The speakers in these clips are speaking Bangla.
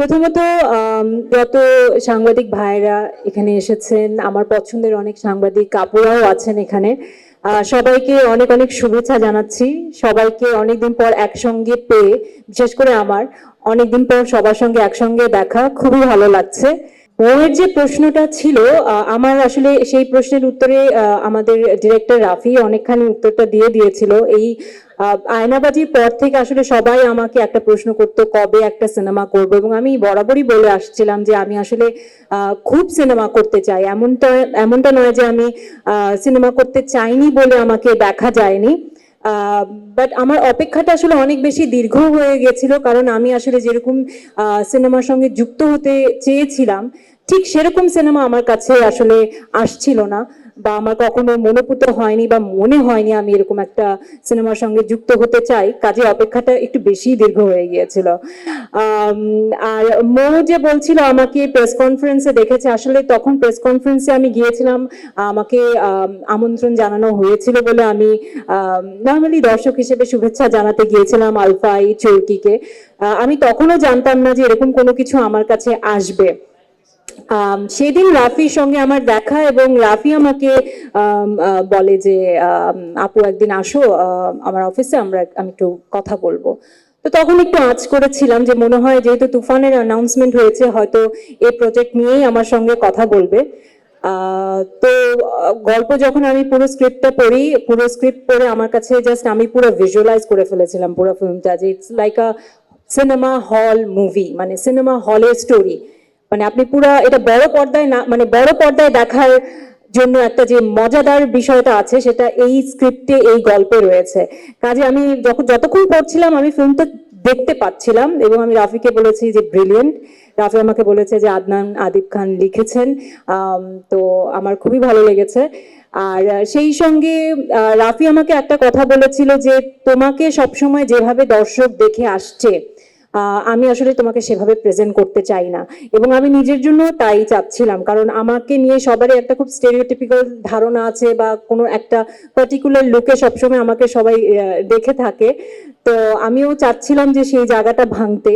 প্রথমত যত সাংবাদিক ভাইরা এখানে এসেছেন। আমার পছন্দের অনেক সাংবাদিক কাপুরাও আছেন এখানে। সবাইকে অনেক অনেক শুভেচ্ছা জানাচ্ছি। সবাইকে অনেকদিন পর একসঙ্গে পেয়ে, বিশেষ করে আমার, অনেকদিন পর সবার সঙ্গে একসঙ্গে দেখা, খুবই ভালো লাগছে। ওর যে প্রশ্নটা ছিল আমার আসলে সেই প্রশ্নের উত্তরে আমাদের ডিরেক্টর রাফি অনেকখানি উত্তরটা দিয়ে দিয়েছিল। এই আয়নাবাজির পর থেকে আসলে সবাই আমাকে একটা প্রশ্ন করতো, কবে একটা সিনেমা করব? এবং আমি বরাবরই বলে আসছিলাম যে আমি আসলে খুব সিনেমা করতে চাই। এমনটা এমনটা নয় যে আমি সিনেমা করতে চাইনি বলে আমাকে দেখা যায়নি। বাট আমার অপেক্ষাটা আসলে অনেক বেশি দীর্ঘ হয়ে গেছিল কারণ আমি আসলে যেরকম সিনেমার সঙ্গে যুক্ত হতে চেয়েছিলাম, ঠিক সেরকম সিনেমা আমার কাছে আসলে আসছিল না। বা আমার কখনো মনোপুত হয়নি বা মনে হয়নি আমি এরকম একটা সিনেমার সঙ্গে যুক্ত হতে চাই কাজে অপেক্ষাটা একটু বেশি দীর্ঘ হয়ে গিয়েছিল। আর মো যে বলছিল আমাকে প্রেস কনফারেন্সে দেখেছে, আসলে তখন প্রেস কনফারেন্সে আমি গিয়েছিলাম, আমাকে আমন্ত্রণ জানানো হয়েছিল বলে আমি নর্মালি দর্শক হিসেবে শুভেচ্ছা জানাতে গিয়েছিলাম আলফাই চৌকিকে আমি তখনও জানতাম না যে এরকম কোনো কিছু আমার কাছে আসবে। সেদিন রাফির সঙ্গে আমার দেখা এবং রাফি আমাকে বলে যে আপু একদিন আসো আমার অফিসে আমরা আমি একটু কথা বলব। তো তখন একটু আঁচ করেছিলাম যে মনে হয় যেহেতু তুফানের অ্যানাউন্সমেন্ট হয়েছে, হয়তো এই প্রজেক্ট নিয়েই আমার সঙ্গে কথা বলবে। তো, গল্প যখন আমি পুরো স্ক্রিপ্টটা পড়ি, পুরো স্ক্রিপ্ট পড়ে আমার কাছে জাস্ট আমি পুরো ভিজুয়ালাইজ করে ফেলেছিলাম পুরো ফিল্মটা যে it's like a cinema hall movie মানে সিনেমা হলের স্টোরি মানে আপনি পুরো এটা বড় পর্দায় না মানে বড় পর্দায় দেখার জন্য একটা যে মজাদার বিষয়টা আছে, সেটা এই স্ক্রিপ্টে, এই গল্পে রয়েছে। কাজে আমি যখন, যতক্ষণ পড়ছিলাম, আমি ফিল্মটা দেখতে পাচ্ছিলাম এবং আমি রাফিকে বলেছি যে, ব্রিলিয়েন্ট। রাফি আমাকে বলেছে যে, আদনান, আদিব খান লিখেছেন। তো আমার খুবই ভালো লেগেছে। আর সেই সঙ্গে রাফি আমাকে একটা কথা বলেছিল যে, তোমাকে সবসময় যেভাবে দর্শক দেখে আসছে আমি আসলে তোমাকে সেভাবে প্রেজেন্ট করতে চাই না। এবং আমি নিজের জন্য তাই চাচ্ছিলাম, কারণ আমাকে নিয়ে সবারই একটা খুব স্টেরিওটিপিক্যাল ধারণা আছে বা কোনো একটা পার্টিকুলার লুকে সবসময় আমাকে সবাই দেখে থাকে। তো আমিও চাচ্ছিলাম যে সেই জায়গাটা ভাঙতে।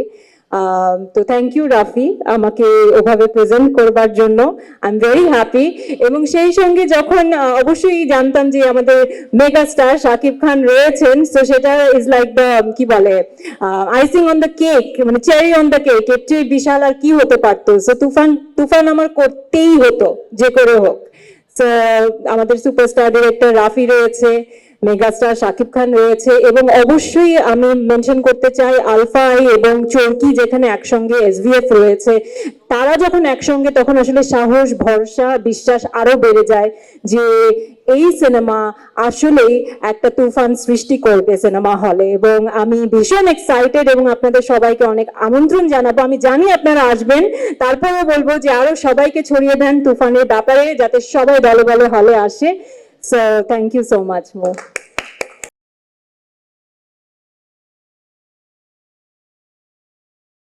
তো থ্যাংক ইউ রাফি, আমাকে ওভাবে প্রেজেন্ট করবার জন্য। আই এম ভেরি হ্যাপি এবং সেই সঙ্গে যখন অবশ্যই জানতাম যে আমাদের মেগা স্টার শাকিব খান রয়েছেন, তো সেটা ইজ লাইক দ্য কি বলে আইসিং অন দ্য কেক মানে চেরি অন দ্য কেক এর চেয়ে বিশাল আর কি হতে পারতো। সো তুফান তুফান আমার করতেই হতো, যে করে হোক। আমাদের সুপারস্টার ডিরেক্টর রাফি রয়েছে। মেগাস্টার শাকিব খান রয়েছে এবং অবশ্যই আমি মেনশন করতে চাই আলফা আই এবং চরকি যেখানে একসঙ্গে এসভিএফ রয়েছে। তারা যখন একসঙ্গে, তখন আসলে সাহস, ভরসা, বিশ্বাস আরও বেড়ে যায় যে এই সিনেমা আসলেই একটা তুফান সৃষ্টি করবে সিনেমা হলে এবং আমি ভীষণ এক্সাইটেড এবং আপনাদের সবাইকে অনেক আমন্ত্রণ জানাব। আমি জানি আপনারা আসবেন, তারপরেও বলব যে আরও সবাইকে ছড়িয়ে দেন তুফানের ব্যাপারে, যাতে সবাই দলে দলে হলে আসে। So thank you so much Md